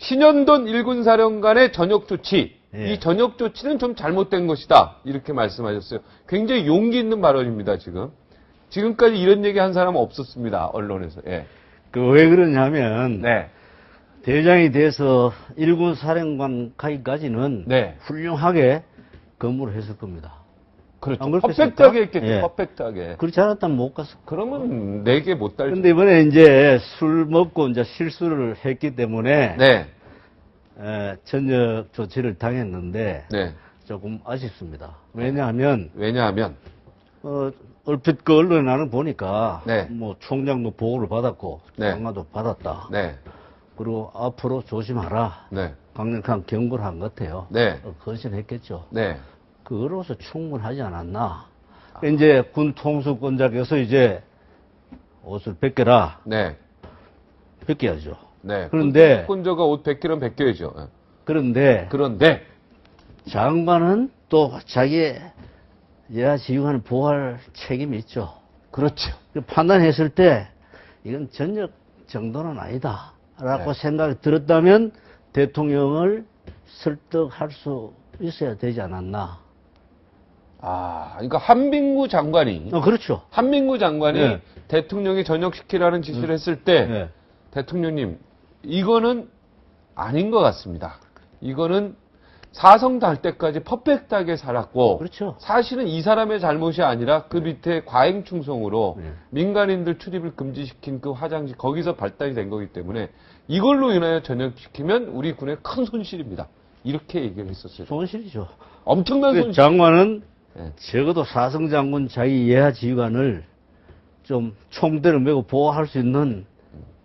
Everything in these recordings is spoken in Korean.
신현돈 일군 사령관의 전역 조치, 예. 이 전역 조치는 좀 잘못된 것이다. 이렇게 말씀하셨어요. 굉장히 용기 있는 발언입니다, 지금. 지금까지 이런 얘기 한 사람은 없었습니다, 언론에서. 예. 그왜 그러냐면 네. 대장이 돼서 일군 사령관 가기까지는 네. 훌륭하게 근무를 했을 겁니다. 그렇죠. 퍼펙트하게 했겠죠, 예. 퍼펙트하게. 그렇지 않았다면 못 거예요. 그러면 네 개 못 달죠. 근데 이번에 이제 술 먹고 이제 실수를 했기 때문에 네. 에, 전역 조치를 당했는데 네. 조금 아쉽습니다. 왜냐하면 왜냐하면, 어, 얼핏 그 언론에 나는 보니까 네. 뭐 총장도 보고를 받았고 네. 장관도 받았다. 네. 그리고 앞으로 조심하라. 네. 강력한 경고를 한 것 같아요. 네. 어, 헌신했겠죠. 네. 그거로서 충분하지 않았나. 이제 군 통수권자께서 이제 옷을 벗겨라. 네. 벗겨야죠. 네. 그런데- 군자가 옷 벗기면 벗겨야죠. 예. 그런데 그런데, 장관은 또 자기의 여야 지휘관을 보호할 책임이 있죠. 그렇죠. 그 판단했을 때 이건 전역 정도는 아니다. 라고 네. 생각이 들었다면 대통령을 설득할 수 있어야 되지 않았나. 아, 그러니까 한민구 장관이, 어, 그렇죠. 한민구 장관이 네. 대통령이 전역시키라는 지시를 했을 때, 네. 대통령님, 이거는 아닌 것 같습니다. 이거는 사성 달 때까지 퍼펙트하게 살았고, 그렇죠. 사실은 이 사람의 잘못이 아니라 그 밑에 과잉 충성으로 네. 민간인들 출입을 금지시킨 그 화장실 거기서 발달이 된 거기 때문에 이걸로 인하여 전역시키면 우리 군에 큰 손실입니다. 이렇게 얘기를 했었어요. 손실이죠. 엄청난 그 손실. 장관은 예. 적어도 사성 장군 자기 예하 지휘관을 좀 총대를 메고 보호할 수 있는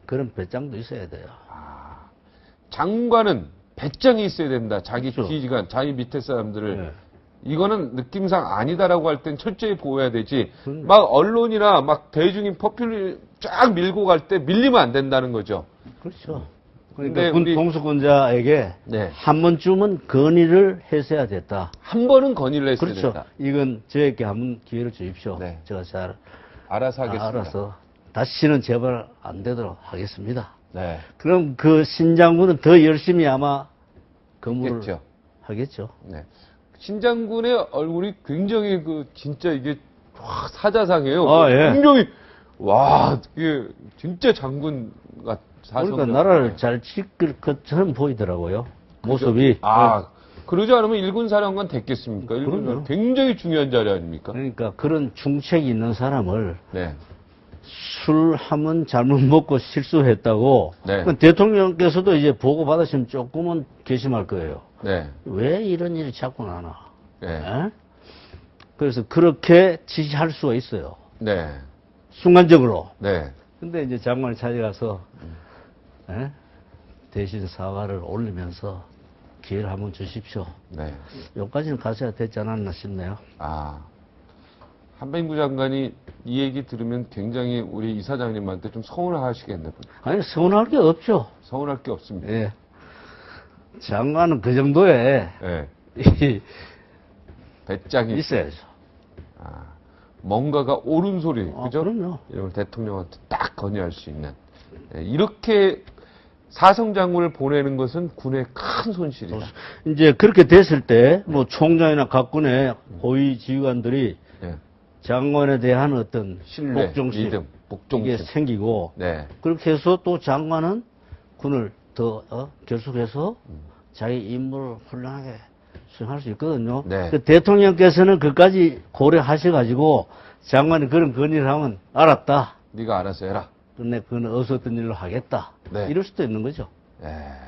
그런 배짱도 있어야 돼요. 장관은 배짱이 있어야 된다. 자기 그렇죠. 지휘관, 자기 밑에 사람들을. 네. 이거는 느낌상 아니다라고 할 땐 철저히 보호해야 되지. 그럼요. 막 언론이나 막 대중인 퍼퓰을 쫙 밀고 갈 때 밀리면 안 된다는 거죠. 그렇죠. 그러니까 군 통수권자에게 네. 한 번쯤은 건의를 했어야 됐다. 한 번은 건의를 했어야 그렇죠. 된다. 이건 저에게 한 번 기회를 주십시오. 네. 제가 잘 알아서 하겠습니다. 알아서 다시는 제발 안 되도록 하겠습니다. 네. 그럼 그 신장군은 더 열심히 아마 근무를 했겠죠. 하겠죠. 네. 신장군의 얼굴이 굉장히 그 진짜 이게 확 사자상이에요. 아, 예. 굉장히 와 이게 진짜 장군 같 사성. 그러니까 나라를 잘 지킬 것처럼 보이더라고요. 모습이. 아 그러지 않으면 일군 사령관 됐겠습니까? 일군 굉장히 중요한 자리 아닙니까? 그러니까 그런 중책이 있는 사람을 네. 술 한번 잘못 먹고 실수했다고 네. 그 대통령께서도 이제 보고 받으시면 조금은 괘씸할 거예요. 네. 왜 이런 일이 자꾸 나나? 네. 에? 그래서 그렇게 지시할 수가 있어요. 네. 순간적으로. 네. 근데 이제 장관이 찾아가서 에? 대신 사과를 올리면서 기회를 한번 주십시오. 네. 여기까지는 가셔야 되지 않았나 싶네요. 아 한병구 장관이 이 얘기 들으면 굉장히 우리 이사장님한테 좀 서운하시겠네. 아니 서운할 게 없죠. 서운할 게 없습니다. 예. 장관은 그 네. 이- 배짱이 있어야죠. 아, 뭔가가 옳은 소리, 아, 그죠? 그럼요. 이런 걸 대통령한테 딱 건의할 수 있는. 예, 이렇게 사성 장군을 보내는 것은 군의 큰 손실이다. 이제 그렇게 됐을 때 뭐 총장이나 각군의 고위 지휘관들이 예, 장관에 대한 어떤 신뢰, 복종심 믿음, 이게 복종심. 생기고 네, 그렇게 해서 또 장관은 군을 더 어, 결속해서 자기 임무를 훌륭하게 수행할 수 있거든요. 네. 그 대통령께서는 그까지 고려하셔가지고 장관이 그런 건의를 하면 알았다. 네가 알아서 해라. 근데 어서 어떤 일로 하겠다. 네. 이럴 수도 있는 거죠. 예.